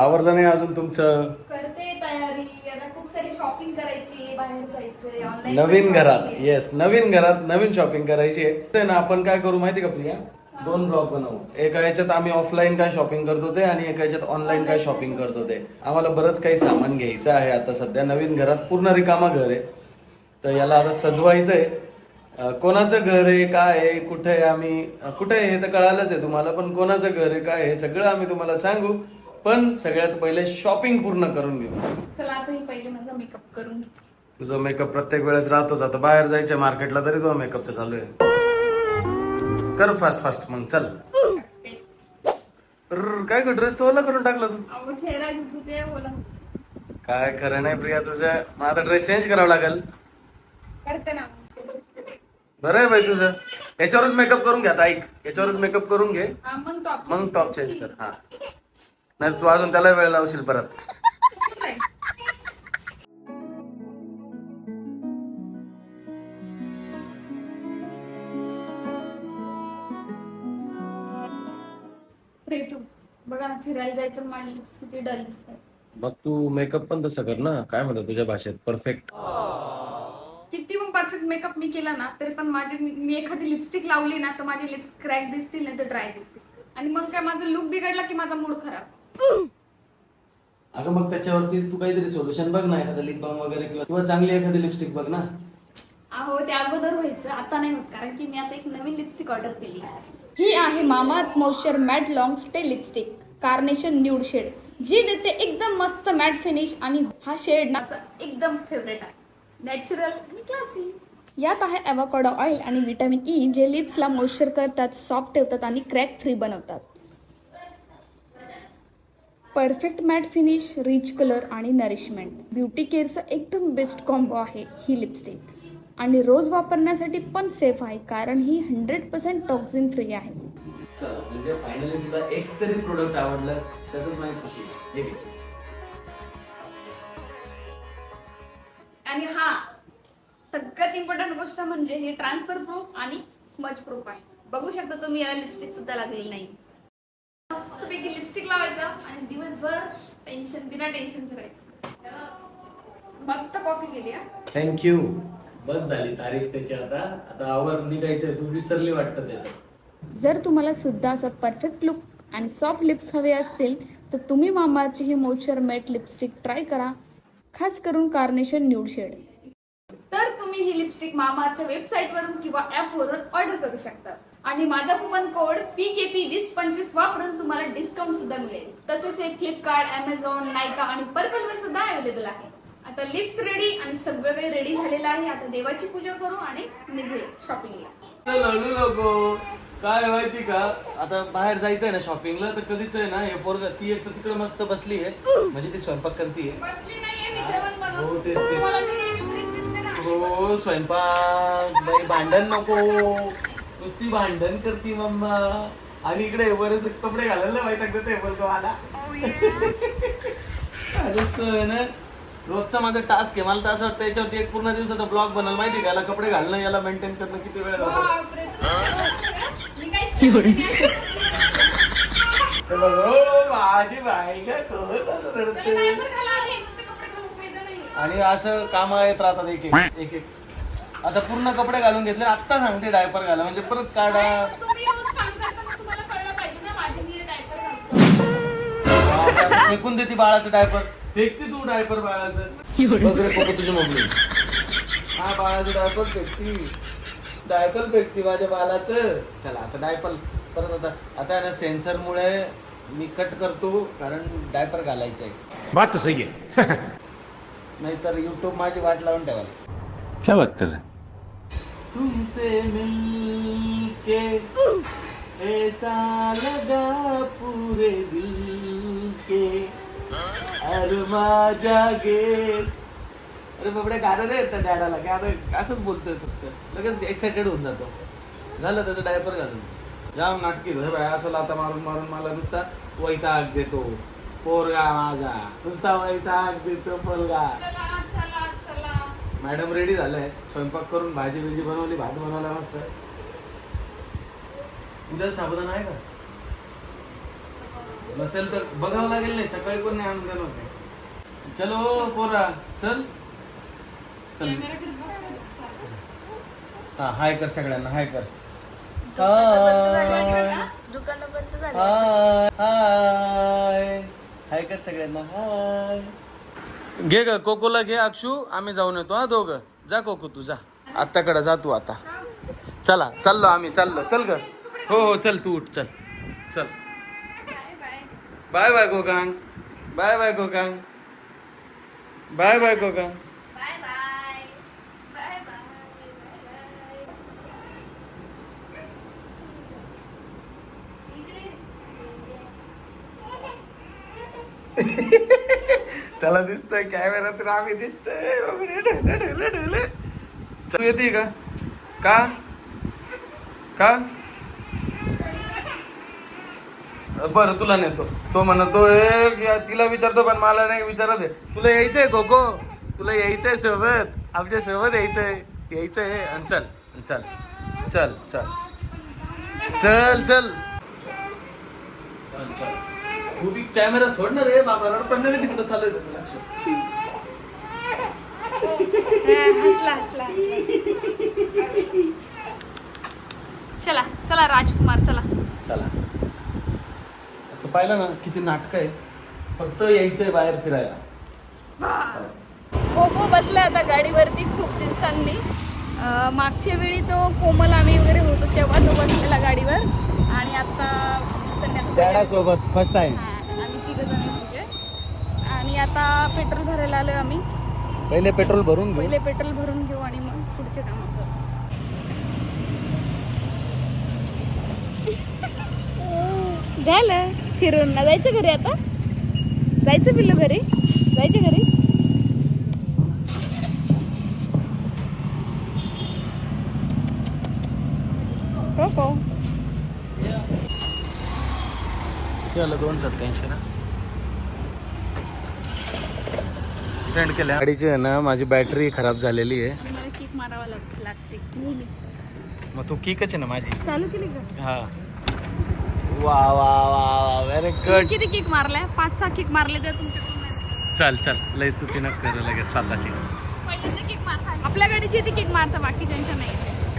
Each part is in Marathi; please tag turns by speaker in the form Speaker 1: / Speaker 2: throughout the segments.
Speaker 1: आवरलं नाही अजून तुमचं?
Speaker 2: करते तयारी. आता खूप सारी शॉपिंग करायची बाहेर जायचंय ऑनलाईन
Speaker 1: नवीन घरात. येस नवीन घरात नवीन शॉपिंग करायची आहे. ते ना आपण काय करू माहिती का प्रिया? दोन ब्लॉग बनवू. एका याच्यात आम्ही ऑफलाईन काय शॉपिंग करत होते आणि एका याच्यात ऑनलाईन काय शॉपिंग करत होते. आम्हाला बरंच काही सामान घ्यायचं आहे. आता सध्या नवीन घरात पूर्ण रिकामा घर आहे. तर याला आता सजवायचं आहे अं, कोणाचं घर आहे काय आहे कुठे आहे आम्ही? अं, कुठे आहे हे तर कळालंच आहे तुम्हाला पण कोणाचं घर आहे काय आहे सगळं आम्ही तुम्हाला सांगू. पण सगळ्यात पहिले शॉपिंग पूर्ण करून घेऊ.
Speaker 2: चला आता मी पहिले माझा मेकअप करून घेते.
Speaker 1: तुझा मेकअप प्रत्येक वेळेस राहतोच. आता बाहेर जायचं मार्केटला तरी तुझा मेकअपचं चालू आहे. कर फास्ट फास्ट मग चल. काय ग ड्रेस ओला करून टाकला तू?
Speaker 2: अहो चेहरा
Speaker 1: काय खरं नाही प्रिया तुझं. मग आता ड्रेस चेंज करावा लागेल.
Speaker 2: करते ना.
Speaker 1: बरं आहे बाई तुझं. याच्यावरच मेकअप करून घ्या आता ऐक. याच्यावरच मेकअप करून घे.
Speaker 2: हा, मग
Speaker 1: मग टॉप चेंज कर. हा. नाही तू अजून त्याला वेळ लावशील परत.
Speaker 2: प्रेतू बघा ना फिरायला जायचं माझी लिप्स किती डल दिसतात.
Speaker 1: मग तू मेकअप पण तसं कर ना. काय म्हणतो तुझ्या भाषेत? परफेक्ट
Speaker 2: किती पण परफेक्ट मेकअप मी केला ना तरी पण माझी मी मी एखादी लिपस्टिक लावली ना तर माझे लिप्स क्रॅक दिसतील नाही तर ड्राय दिसतील. आणि मग काय माझा लुक बिघडला की माझा मूड खराब?
Speaker 1: अगं मग त्याच्यावरती तू काहीतरी सोल्युशन बघ ना एखादं लिप बाम वगैरे किंवा किंवा चांगली एखादी लिपस्टिक बघ ना.
Speaker 2: अहो ते अगोदर व्हायचं आता नाही होत कारण की मी आता एक नवीन लिपस्टिक ऑर्डर केली. ही आहे Mamaearth moisture matte long stay lipstick carnation nude shade जी देते एकदम मस्त मॅट फिनिश आणि हा शेड ना एकदम फेवरेट आहे. नॅचरल आणि क्लासी यात आहे ॲव्होकाडो ऑइल आणि विटॅमिन ई जे लिप्सला मॉइश्चर करतात सॉफ्ट ठेवतात आणि क्रॅक फ्री बनवतात. Perfect matte finish rich colour आणि नरिशमेंट. ब्युटी केअरचा एकदम बेस्ट कॉम्बो आहे ही लिपस्टिक. आणि रोज वापरण्यासाठी पण सेफ आहे कारण ही हंड्रेड पर्सेंट टॉक्झिन फ्री आहे.
Speaker 1: म्हणजे फायनली तुला एक तरी प्रोडक्ट आवडलं त्यातच माझी खुशी. घे.
Speaker 2: आणि हा सगळ्यात इम्पॉर्टंट गोष्ट म्हणजे हे ट्रान्सफर प्रूफ आणि स्मच प्रूफ आहे. बघू शकता तुम्ही याला लिपस्टिक सुद्धा लागलेली नाही. मस्तपैकी लिपस्टिक लावायचं आणि दिवसभर टेन्शन बिना टेन्शन करायचं. मस्त कॉफी केली
Speaker 1: थँक्यू बस झाली तारीफ त्याची आता. आता आवर निघायचंय तू विसरली वाटतं त्याच्यात.
Speaker 2: जर तुम्हाला सुद्धा असं परफेक्ट लुक आणि सॉफ्ट लिप्स हवे असतील तर तुम्ही मामाची ही मोचर मॅट लिपस्टिक ट्राय करा. खास करून कार्नेशन न्यूड शेड तर तुम्ही ही लिपस्टिक मामाच्या वेबसाईट वरून किंवा ऍप वरून ऑर्डर करू शकता. आणि माझा coupon code P K P वीस पंचवीस वापरून तुम्हाला डिस्काउंट सुद्धा मिळेल. तसेच हे फ्लिपकार्ट अमेझॉन नायका आणि पर्पल वर सुद्धा अवेलेबल आहे. आता लिप्स रेडी आणि सगळं काही रेडी झालेलं आहे. आता देवाची पूजा करू आणि निघूया शॉपिंगला
Speaker 1: काय माहिती का? आता बाहेर जायचंय ना शॉपिंगला तर कधीच आहे ना हे पोरग ती एक तर तिकडे मस्त बसली आहे. म्हणजे ती स्वयंपाक करते हो, तेच,
Speaker 2: ना.
Speaker 1: हो. स्वयंपाक भांडण नको. नुसती भांडण करती मम्मा. आणि इकडे बरेच कपडे घालायला माहीत लागतं ते बोलतो मला. अरे सण. रोजचा माझा टास्क आहे. मला तर असं वाटतं याच्यावरती एक पूर्ण दिवसाचा ब्लॉग बनल. माहिती का? याला कपडे घालणं याला मेंटेन करणं किती वेळ जातो? माझी बायका रडते. आणि असं काम येत राहतात एक एक. एक एक. आता पूर्ण कपडे घालून घेतले आत्ता सांगते डायपर घाला. म्हणजे परत काढा. फेकून देते बाळाचं डायपर फेकते तू डायपर बाळाचं. बघ रे बघ तुझी मम्मी हा बाळाचं डायपर फेकती डायपर फेकती माझ्या बाळाचं. चला आता डायपर परत आता आता आहे ना सेन्सर मुळे मी कट करतो कारण डायपर घालायचं आहे.
Speaker 3: बात सही है
Speaker 1: नाहीतर युट्यूब माझी वाट लावून ठेवायला.
Speaker 3: क्या बात कर रहे हैं?
Speaker 1: तुमसे मिलके ऐसा लगा पूरे दिल के। अरमा जागे। अरे बाबडे गाणं नाही येतं डॅडाला गाणं असंच बोलतोय फक्त. लगेच एक्साइटेड होऊन जातो. झालं त्याचं डायपर घालून. जाम नाटकी हे बाय असं लाता मारून मारून मला नुसता वैताग देतो. पोरगा माझा. नुसता वैताग देतो पोरगा मॅडम रेडी झालंय. स्वयंपाक करून भाजी बिजी बनवली भात बनवला मस्त. उद्या साबुदाणा आहे का? नसेल तर बघावं लागेल नाही सकाळी कोण नाही आणून होते चलो पोरा चल. चल. हा हाय कर सगळ्यांना हाय कर.
Speaker 2: दुकानं बंद झाली.
Speaker 1: हाय. हाय कर सगळ्यांना हाय. घे ग कोकोला घे अक्षू. आम्ही जाऊन येतो हा दोघं. जा कोको तू जा. आत्ताकडं जा तू आता. चला चाललो आम्ही चाललो. चल ग. हो हो चल तू उठ चल. चल. बाय बाय कोकांग. बाय बाय कोकांग. Bye bye कोकांग.
Speaker 2: Bye bye.
Speaker 1: त्याला दिसतंय कॅमेरा तर आम्ही दिसतंय. चल येते का? का? का? बरं तुला नेतो. तो म्हणतो तिला विचारतो पण मला नाही विचारत आहे. तुला यायचंय कोको? तुला यायचंय सोबत? आमच्यासोबत यायचंय. यायचंय आणि चल. चल चल. चल चल. चल चल. बी कॅमेरा सोड ना रे बाबा. रडपण नाही तिकडे चालू त्याचं लक्ष.
Speaker 2: हसला हसला चला चला राजकुमार चला.
Speaker 1: चला. असं पाहिलं ना किती नाटक आहे. फक्त यायचंय बाहेर फिरायला.
Speaker 2: कोको बसला आता गाडीवरती खूप दिवसांनी. अं, मागच्या वेळी तो कोमल आम्ही वगैरे होतो तेव्हा तो बसलेला गाडीवर. आणि आता पहिल्या-
Speaker 1: सोबत फर्स्ट टाइम
Speaker 2: आम्ही तिघ जण म्हणजे. आणि आता पेट्रोल भरायला आलोय आम्ही.
Speaker 1: पहिले पेट्रोल भरून घेऊ.
Speaker 2: पहिले पेट्रोल भरून घेऊ आणि मग पुढचे काम करू. झालं. फिरून ना जायचं घरी आता? जायचं पिल्लू घरी? जायचं घरी? हो हो.
Speaker 1: झालं दोन सत्याऐंशी ना. सेंड केल्या गाडीची आहे ना माझी बॅटरी खराब झालेली आहे.
Speaker 2: मला किक मारावा लाग- लागते. नेहमी.
Speaker 1: मग तू किकच आहे ना माझी.
Speaker 2: चालू केली का?
Speaker 1: हा. वा वा वा वा व्हेरी
Speaker 2: तुम्ही
Speaker 1: गुड
Speaker 2: किती किक मारलाय? पाच सहा किक मारले तर नाही.
Speaker 1: चल चल. लय स्तुती नक कर लगेच. स्वतःची
Speaker 2: पहिल्यांदा किक मारता. आपल्या गाडीची ती किक मारता बाकीच्यांच्या नाही.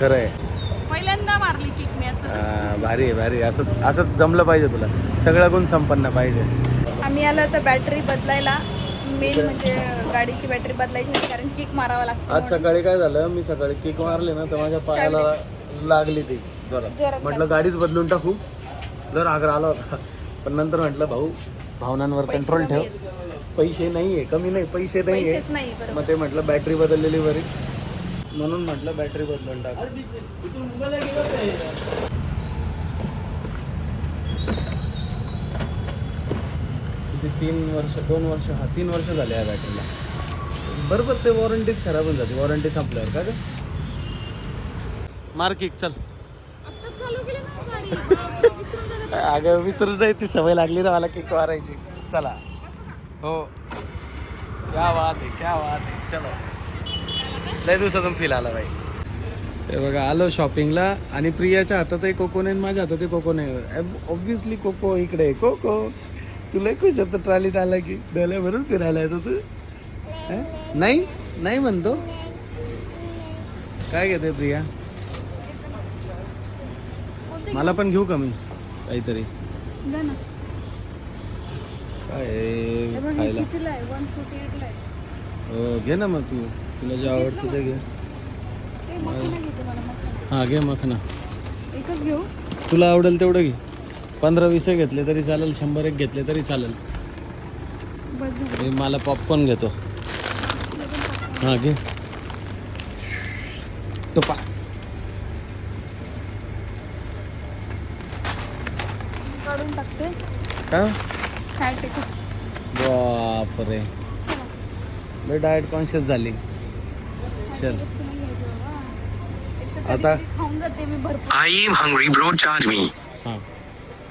Speaker 1: खरं आहे.
Speaker 2: पहिल्यांदा मारली किक मी असं.
Speaker 1: भारी आहे भारी आहे. असंच असंच जमलं पाहिजे तुला. सगळं गुण संपन्न पाहिजे.
Speaker 2: आम्ही आलो तर बॅटरी बदलायला. मेन म्हणजे गाडीची बॅटरी बदलायची होती कारण किक मारावा लागतो
Speaker 1: आज सकाळी काय झालं मी सकाळी किक मारली ना तर माझ्या पायाला लागली ती जोरात.
Speaker 2: जोरात
Speaker 1: म्हटलं गाडीच बदलून टाकू. जर आग्रा आला होता. पण नंतर म्हटलं भाऊ भावनांवर कंट्रोल ठेव. पैसे नाहीये कमी नाही पैसे नाहीये.
Speaker 2: पैसेच नाही बरोबर.
Speaker 1: मग ते म्हटलं बॅटरी बदललेली बरी. म्हणून म्हटलं बॅटरी बदलून टाक. किती तीन वर्ष दोन वर्ष हा तीन वर्ष झाले या बॅटरीला बरोबर ते वॉरंटीच खराब होऊन जाते. वॉरंटी संपल्यावर का ग? मार्किक चल. अगं विसरून नाही ती सवय लागली ना मला किक मारायची चला. हो. क्या बात आहे क्या बात आहे. चलो. लय दिवसातून फील आला बाई ते बघा आलो शॉपिंगला आणि प्रियाच्या हातात कोको नाही आणि माझ्या हातात कोको नाही. ऑब्विसली कोको इकडे आहे. कोको तुला खुश होतं ट्रॉलीत आला की? डोल्या भरून फिरायला येतो तू? नाही? नाही म्हणतो? काय घेते प्रिया? मला पण घेऊ का मी? काहीतरी.
Speaker 2: जा ना.
Speaker 1: काय आहे खायला?
Speaker 2: आहे? आहे.
Speaker 1: हो घे ना मग तू. तुला जे आवडतं ते घे. हां घे मखना.
Speaker 2: एकच घेऊ?
Speaker 1: तुला आवडेल तेवढं घे. पंधरा वीस घेतले तरी चालेल शंभर एक घेतले तरी चालेल. मी मला पॉपकॉर्न घेतो. हां घे. तो पा.
Speaker 2: काढून टाकते.
Speaker 1: का?
Speaker 2: काय टेकू
Speaker 1: बापरे. लय डाएट कॉन्शियस झाली. चल. आता?
Speaker 2: खाऊन जाते मी भरपूर.
Speaker 3: I am hungry, bro. Charge me.
Speaker 1: हां.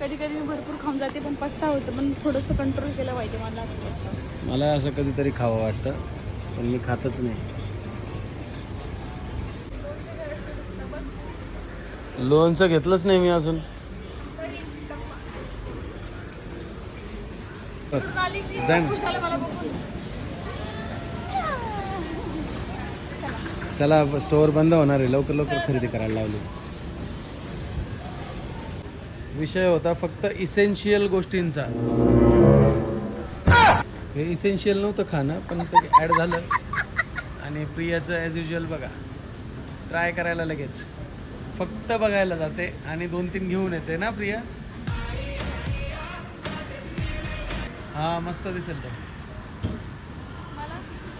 Speaker 2: कधी कधी मी भरपूर खाऊन जाते पण पस्ता होतं पण थोडंसं कंट्रोल केलं पाहिजे मला असं वाटतं.
Speaker 1: मला असं कधीतरी खावं वाटतं पण मी खातच नाही. लोणचं घेतलंच नाही मी अजून. जाण. चला स्टोअर बंद होणार आहे. लवकर लवकर खरेदी करायला लावली. विषय होता फक्त इसेन्शियल गोष्टींचा. हे इसेन्शियल नव्हतं खाणं पण ते ॲड झालं. आणि प्रियाचं ॲज युजल बघा. ट्राय करायला लगेच. फक्त बघायला जाते आणि दोन तीन घेऊन येते ना प्रिया? हा मस्त दिसेल तो.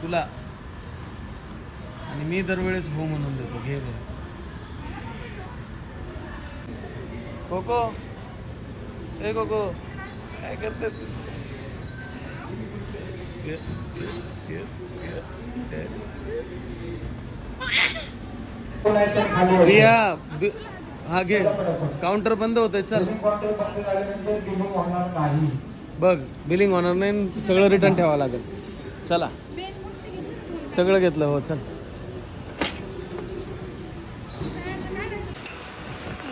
Speaker 1: तुला. आणि मी दरवेळेस हो म्हणून देतो. घे बघ कोको. ए कोको. काय करते रिया हा घे. काउंटर बंद होतंय चल. बघ बिलिंग होणार नाही सगळं रिटर्न ठेवावं लागेल. चला. सगळं घेतलं हो चल.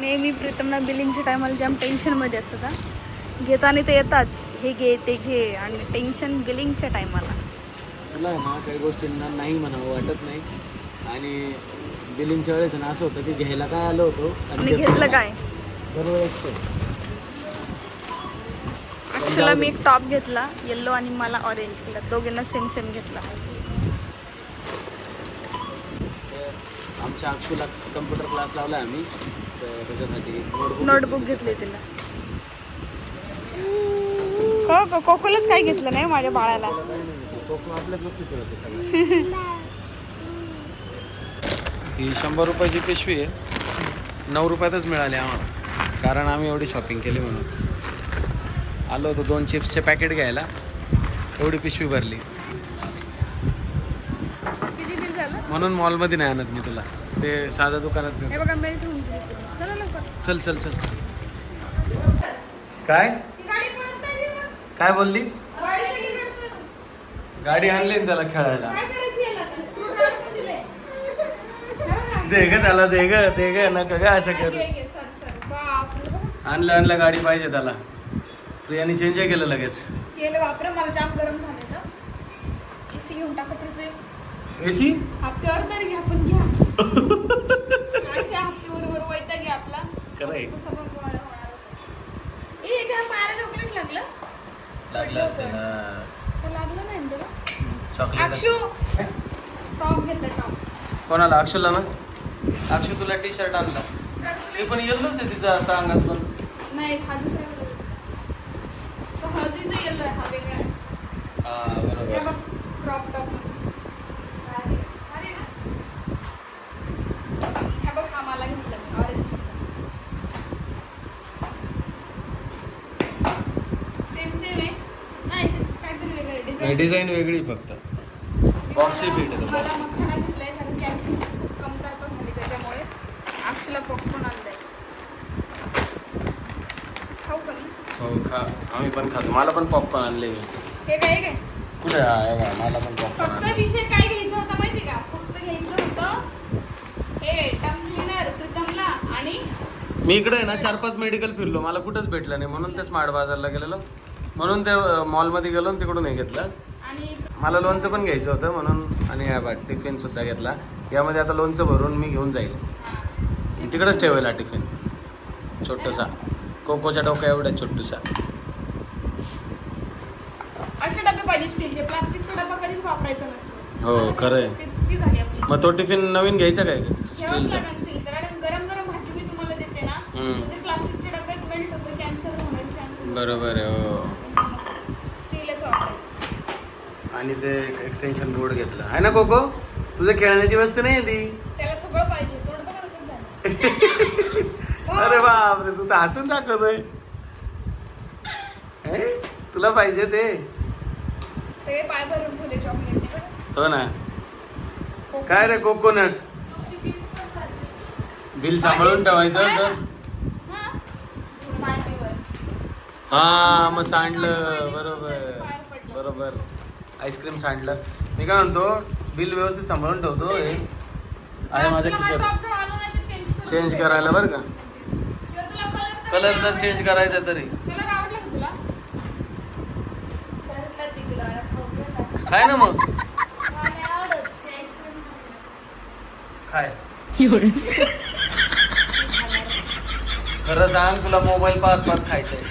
Speaker 2: नेहमी प्रीतमना बिलिंगच्या टायमाला जाम टेन्शनमध्ये असतं का? घेताना ते येतात. हे घे ते घे आणि टेन्शन बिलिंगच्या टायमाला
Speaker 1: तुला आहे ना काही गोष्टींना नाही म्हणावं वाटत नाही. आणि बिलिंगच्या वेळेस ना असं होतं की घ्यायला काय आलो होतो
Speaker 2: आणि घेतलं काय?
Speaker 1: दरवेळेस ते.
Speaker 2: अक्षला मी एक टॉप घेतला येल्लो आणि मला ऑरेंज केला. दोघींना सेम सेम घेतला.
Speaker 1: आमच्या अक्षूला कम्प्युटर क्लास लावला आम्ही. त्याच्यासाठी नोटबुक
Speaker 2: घेतली तिला. हो कोकोलाच काय घेतलं नाही माझ्या बाळाला.
Speaker 1: आपल्याच सगळं ही शंभर रुपयाची पिशवी आहे. नऊ रुपयातच मिळाली आम्हाला. कारण आम्ही एवढी शॉपिंग केली म्हणून. आलो होतो दोन चिप्सचे पॅकेट घ्यायला. एवढी पिशवी भरली. म्हणून मॉलमध्ये नाही आणत मी तुला. ते साध्या दुकानात
Speaker 2: चला
Speaker 1: चल चल. काय. काय बोलली?
Speaker 2: गाडी
Speaker 1: आणली त्याला खेळायला.
Speaker 2: काय.
Speaker 1: दे ग त्याला दे ग दे ग नका ग असं कर. आणलं आणलं गाडी पाहिजे त्याला. प्रियाने चेंज केलं लगेच.
Speaker 2: केलं बापरे मला जाम गरम झालेलं एसी घेऊन टाका
Speaker 1: एसी
Speaker 2: हप्त्यावर तर घ्या पण घ्या अशा हप्त्यावर वर वैता घ्या आहे. चॉकलेट लागलं?
Speaker 1: लागलं असेल
Speaker 2: तर लागलं नाही ना तुला?
Speaker 1: चॉकलेट कोणाला? अक्षुला ना? अक्षु तुला टी शर्ट आणला ते पण येल्लोच आहे तिचा आता अंगात पण.
Speaker 2: नाही हा दुसरा color. तो हळदीचा येल्लो आहे हा वेगळा आहे
Speaker 1: हा
Speaker 2: हे
Speaker 1: बरोबर
Speaker 2: बघ क्रॉप टॉप अरे अरे ना हे बघ हा मला घेतलं ऑरेंज सेम सेम आहे नाही ते काहीतरी वेगळं डिझाईन
Speaker 1: वेगळी फक्त. बॉक्सी फिट आहे तो बॉक्सी
Speaker 2: की का
Speaker 1: हो खा. आम्ही पण खातो. मला पण पॉपकॉर्न आणले मी.
Speaker 2: हे काय काय?
Speaker 1: कुठे आहे? बा मला पण पॉपकॉर्न
Speaker 2: फक्त
Speaker 1: आणले
Speaker 2: विषय काय घ्यायचा होता माहिती का? फक्त घ्यायचं होतं हे टंग क्लीनर प्रीतमला आणि
Speaker 1: मी इकडे आहे ना चार पाच मेडिकल फिरलो. मला कुठंच भेटलं नाही. म्हणून ते स्मार्ट बाजारला गेलेलो. म्हणून ते मॉलमध्ये गेलो आणि तिकडून हे घेतलं. मला लोणचं पण घ्यायचं होतं म्हणून आणि हा टिफिन सुद्धा घेतला. यामध्ये आता लोणचं भरून मी घेऊन जाईल.
Speaker 2: हा.
Speaker 1: तिकडेच ठेवायला टिफिन छोटूसा. कोकोच्या डोक्या एवढा छोटूसा. हो,
Speaker 2: झाली आपली.
Speaker 1: मग तो टिफिन नवीन घ्यायचा काय? स्टीलचा.
Speaker 2: लागणार स्टीलचा कारण गरम गरम भाजी मी तुम्हाला देते ना
Speaker 1: हम्म.
Speaker 2: तर ते प्लास्टिकच्या डब्यात मेल्ट होतं कॅन्सर होण्याचे चान्सेस
Speaker 1: बरोबर आहे हो
Speaker 2: स्टीलच वापरायचं
Speaker 1: आणि ते एक्सटेन्शन बोर्ड घेतलं. आहे ना कोको? तुझं खेळण्याची वस्तू नाही ती?
Speaker 2: सगळं पाहिजे.
Speaker 1: अरे बापरे तू तर हसून दाखवतोय. हे? तुला पाहिजे ते? हो ना. काय रे कोकोनट. बिल सांभाळून ठेवायचं सर?
Speaker 2: हा?
Speaker 1: हा मग सांडलं. बरोबर. बरोबर. आईस्क्रीम सांडलं. मी काय म्हणतो बिल व्यवस्थित सांभाळून ठेवतो हे. आहे माझ्या खिशात चेंज. करायला बरं का? कलर जर चेंज करायचा तरी.
Speaker 2: कलर आवडला का तुला? खाय ना मग. खाय. खरं सांग तुला मोबाईल पाहत पाहत खायचंय.